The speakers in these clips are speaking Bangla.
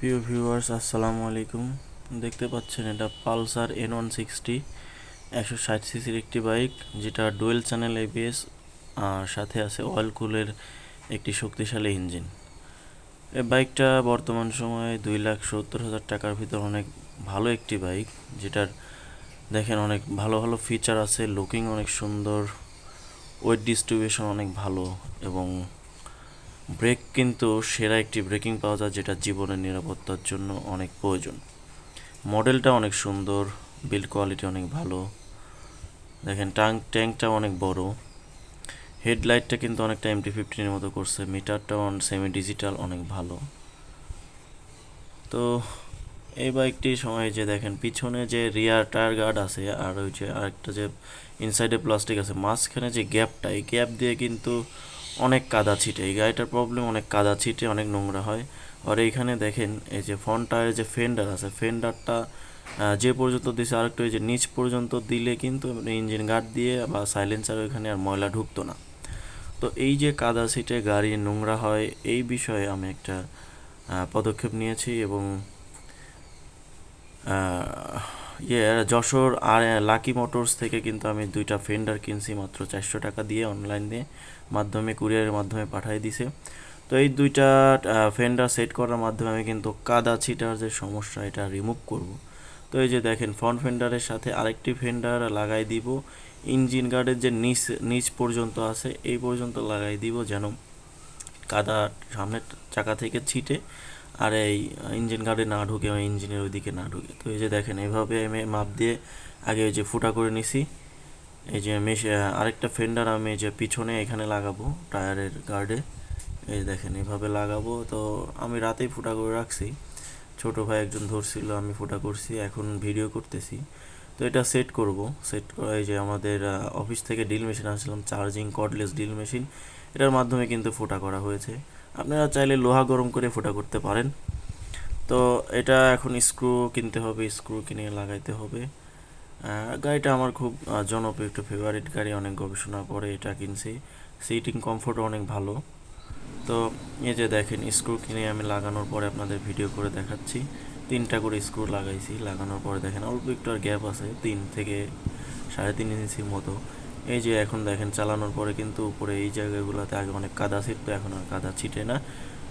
প্রিয় ভিউয়ার্স, আসসালামু আলাইকুম। দেখতে পাচ্ছেন এটা পালসার এন ওয়ান সিক্সটি একশো ষাট সিসির একটি বাইক, যেটা ডুয়েল চ্যানেল এবিএস আর সাথে আছে অয়েল কুলের একটি শক্তিশালী ইঞ্জিন। এই বাইকটা বর্তমান সময়ে দুই লাখ সত্তর হাজার টাকার ভিতর অনেক ভালো একটি বাইক, যেটার দেখেন অনেক ভালো ভালো ফিচার আছে লুকিং অনেক সুন্দর ওয়েট ডিস্ট্রিবিউশন অনেক ভালো, এবং ব্রেক কিন্তু সেরা একটি ব্রেকিং পাওয়া যায় যেটা জীবনের নিরাপত্তার জন্য অনেক প্রয়োজন। মডেলটা অনেক সুন্দর বিল্ড কোয়ালিটি অনেক ভালো। দেখেন ট্যাঙ্ক ট্যাঙ্কটা অনেক বড়। হেডলাইটটা কিন্তু অনেকটা এমটি ফিফটিনের মতো করছে মিটারটা অন সেমি ডিজিটাল অনেক ভালো। তো, এই বাইকটি সময় যে দেখেন, পিছনে যে রিয়ার টায়ার গার্ড আছে আর ওই যে আরেকটা যে ইনসাইডে প্লাস্টিক আছে, মাঝখানে যে গ্যাপটা এই গ্যাপ দিয়ে কিন্তু অনেক কাদা ছিটে, এই গাড়িটার প্রবলেম অনেক কাদা ছিটে, অনেক নোংরা হয়। আর এইখানে দেখেন, এই যে ফ্রন্ট যে ফেন্ডার আছে ফেন্ডারটা যে পর্যন্ত দিছে, আরেকটু এই যে নিচ পর্যন্ত দিলে কিন্তু ইঞ্জিন গার্ড দিয়ে বা সাইলেন্সার ওইখানে আর ময়লা ঢুকতো না। তো এই যে কাদা সিটে গাড়ি নোংরা হয়, এই বিষয়ে আমি একটা পদক্ষেপ নিয়েছি এবং ইয়ে যশোর আর লাকি মোটরস থেকে কিন্তু আমি দুইটা ফেন্ডার কিনছি মাত্র চারশো টাকা দিয়ে অনলাইন মাধ্যমে কুরিয়ারের মাধ্যমে পাঠিয়ে দিছে। তো এই দুইটা ফেন্ডার সেট করার মাধ্যমে আমি কিন্তু কাদা ছিটার যে সমস্যা, এটা রিমুভ করব। তো এই যে দেখেন ফ্রন্ট ফেন্ডারের সাথে আরেকটি ফেন্ডার লাগাই দিব। ইঞ্জিন গার্ডের যে নিচ নিচ পর্যন্ত আছে, এই পর্যন্ত লাগাই দিব যেন কাদা সামনের চাকা থেকে ছিটে। আর এই ইঞ্জিন গার্ডে না ঢুকে ইঞ্জিনের ওইদিকে না ঢুকে। তো এই যে দেখেন এইভাবে আমি মাপ দিয়ে আগে ওই যে ফুটা করে নিছি। এই যে মেশ আরেকটা ফেন্ডার আমি যে পিছনে এখানে লাগাবো, টায়ারের গার্ডে এই দেখেন, এভাবে লাগাবো। তো আমি রাতেই ফুটা করে রাখছি। ছোট ভাই একজন ধরছিল, আমি ফুটা করছি, এখন ভিডিও করতেছি। তো এটা সেট করব। সেট করা, এই যে আমাদের অফিস থেকে ড্রিল মেশিন আসলাম চার্জিং কর্ডলেস ড্রিল মেশিন এটার মাধ্যমে কিন্তু ফুটা করা হয়েছে। আপনারা চাইলে লোহা গরম করে ফোটা করতে পারেন। তো এটা এখন স্ক্রু কিনতে হবে, স্ক্রু কিনে লাগাইতে হবে। গাড়িটা আমার খুব জনপ্রিয়, একটু ফেভারিট গাড়ি, অনেক গবেষণা করে এটা কিনছি। সিটিং কমফোর্ট অনেক ভালো। তো এই যে দেখেন, স্ক্রু কিনে আমি লাগানোর পরে আপনাদের ভিডিও করে দেখাচ্ছি। তিনটা করে স্ক্রু লাগাইছি, লাগানোর পরে দেখেন অল্প একটু আর গ্যাপ আছে, তিন থেকে সাড়ে তিন ইঞ্চির মতো। এই যে এখন দেখেন চালানোর পরে কিন্তু উপরে এই জায়গাগুলোতে আগে অনেক কাদা ছিটতো, এখন আর কাদা ছিটে না।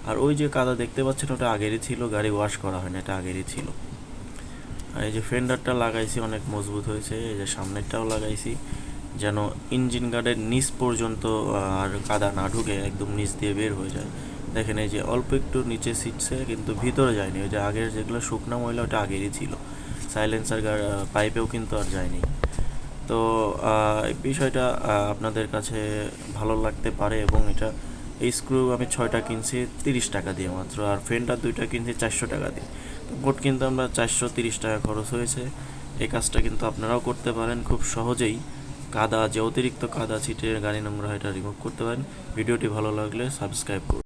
আর ওই যে কাদা দেখতে পাচ্ছেন, ওটা আগেরই ছিল, গাড়ি ওয়াশ করা হয় না এটা আগেরই ছিল। আর এই যে ফেন্ডারটা লাগাইছি, অনেক মজবুত হয়েছে, এই যে সামনেরটাও লাগাইছি, যেন ইঞ্জিন গার্ডের নিচ পর্যন্ত আর কাদা না ঢুকে, একদম নিচ দিয়ে বের হয়ে যায়। দেখেন এই যে অল্প একটু নিচে সিটছে কিন্তু ভিতরে যায়নি, ওই যে আগের যেগুলো শুকনা ময়লা, ওটা আগেরই ছিল। সাইলেন্সার পাইপেও কিন্তু আর যায়নি। তো বিষয়টা আপনাদের কাছে ভালো লাগতে পারে এবং এটা, এই স্ক্রু আমি ছয়টা কিনছি তিরিশ টাকা দিয়ে মাত্র আর ফেনটা দুইটা কিনছি চারশো টাকা দিয়ে। তো মোট কিন্তু আমরা চারশো তিরিশ টাকা খরচ হয়েছে। এই কাজটা কিন্তু আপনারাও করতে পারেন খুব সহজেই। কাদা, যে অতিরিক্ত কাদা ছিটে গাড়ি নোংরা এটা রিমুভ করতে পারেন। ভিডিওটি ভালো লাগলে সাবস্ক্রাইব করুন।